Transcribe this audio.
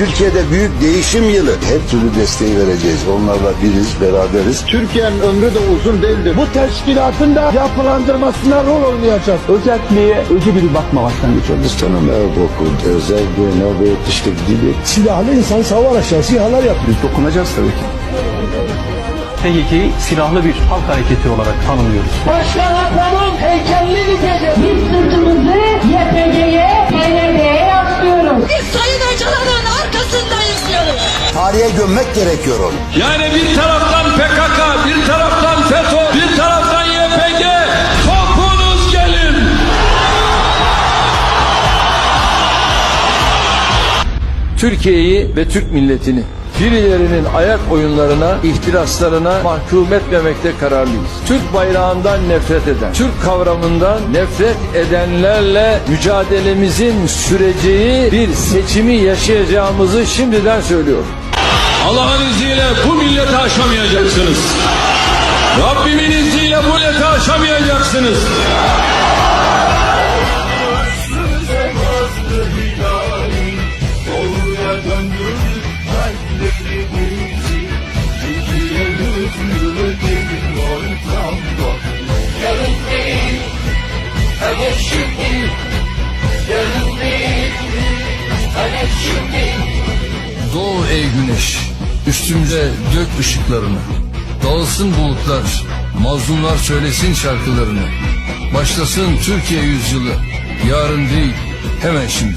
Türkiye'de büyük değişim yılı. Her türlü desteği vereceğiz. Onlarla biriz, beraberiz. Türkiye'nin ömrü de uzun değildir. Bu teşkilatın da yapılandırmasına rol oynayacağız. Özelliğe özel bir bakma başlangıç oldu. Tanım Erboku, özel DNA ve işte gibi. Silahlı insan savar aşağı sihalar yapıyor. Biz dokunacağız tabii ki. PKK'yı silahlı bir halk hareketi olarak tanımlıyoruz. Başkan Akman'ın heykelini dikeceğiz. Biz sırtımızı Tarihe gömmek gerekiyor onu. Yani bir taraftan PKK, bir taraftan FETÖ, bir taraftan YPG. Topunuz gelin. Türkiye'yi ve Türk milletini birilerinin ayak oyunlarına, ihtiraslarına mahkum etmemekte kararlıyız. Türk bayrağından nefret eden, Türk kavramından nefret edenlerle mücadelemizin süreceği bir seçimi yaşayacağımızı şimdiden söylüyorum. Allah'ın izniyle bu milleti aşamayacaksınız. Rabbimin izniyle bu milleti aşamayacaksınız. Doğu ey güneş, üstümde dök ışıklarını. Dağılsın bulutlar, mazlumlar söylesin şarkılarını. Başlasın Türkiye yüzyılı, yarın değil, hemen şimdi.